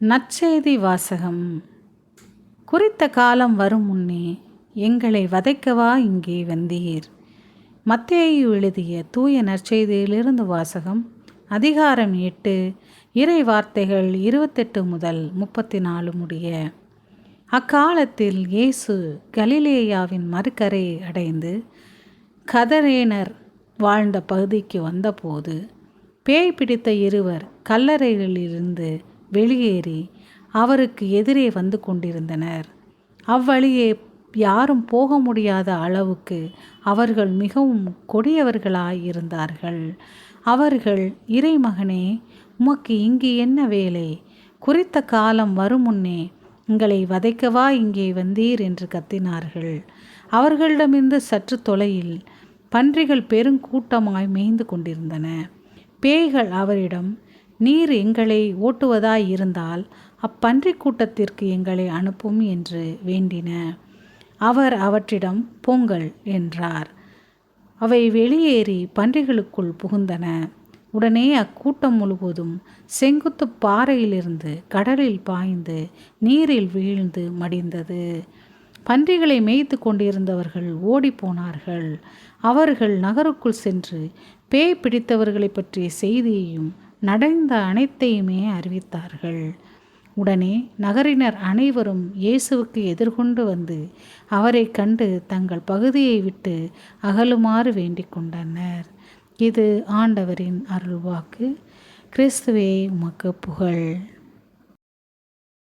நற்செய்தி வாசகம். குறித்த காலம் வரும் முன்னே எங்களை வதைக்கவா இங்கே வந்தீர். மத்தேயு எழுதிய தூய நற்செய்தியிலிருந்து வாசகம் அதிகாரம் எட்டு இறை வார்த்தைகள் இருபத்தெட்டு முதல் முப்பத்தி நாலு முடிய. அக்காலத்தில் இயேசு கலிலேயாவின் மறுக்கரை அடைந்து கதரேனர் வாழ்ந்த பகுதிக்கு வந்தபோது பேய் பிடித்த இருவர் கல்லறைகளிலிருந்து வெளியேறி அவருக்கு எதிரே வந்து கொண்டிருந்தனர். அவ்வழியே யாரும் போக முடியாத அளவுக்கு அவர்கள் மிகவும் கொடியவர்களாயிருந்தார்கள். அவர்கள் இறைமகனே உமக்கு இங்கு என்ன வேலை? குறித்த காலம் வரும் முன்னே உங்களை வதைக்கவா இங்கே வந்தீர்? என்று கத்தினார்கள். அவர்களிடமிருந்து சற்று தொலையில் பன்றிகள் பெருங்கூட்டமாய் மேய்ந்து கொண்டிருந்தன. பேய்கள் அவரிடம் நீர் எங்களை ஓட்டுவதாய் இருந்தால் அப்பன்றி கூட்டத்திற்கு எங்களை அனுப்பும் என்று வேண்டின. அவர் அவற்றிடம் பொங்கல் என்றார். அவை வெளியேறி பன்றிகளுக்குள் புகுந்தன. உடனே அக்கூட்டம் முழுவதும் செங்குத்து பாறையிலிருந்து கடலில் பாய்ந்து நீரில் வீழ்ந்து மடிந்தது. பன்றிகளை மேய்த்து கொண்டிருந்தவர்கள் ஓடிப்போனார்கள் அவர்கள் நகருக்குள் சென்று பேய் பிடித்தவர்களை பற்றிய செய்தியையும் நடந்த அனைத்தையுமே அறிவித்தார்கள். உடனே நகரினர் அனைவரும் இயேசுவுக்கு எதிர்கொண்டு வந்து அவரை கண்டு தங்கள் பகுதியை விட்டு அகலுமாறு வேண்டிக் கொண்டனர். இது ஆண்டவரின் அருள்வாக்கு. கிறிஸ்துவே உமக்கு புகழ்.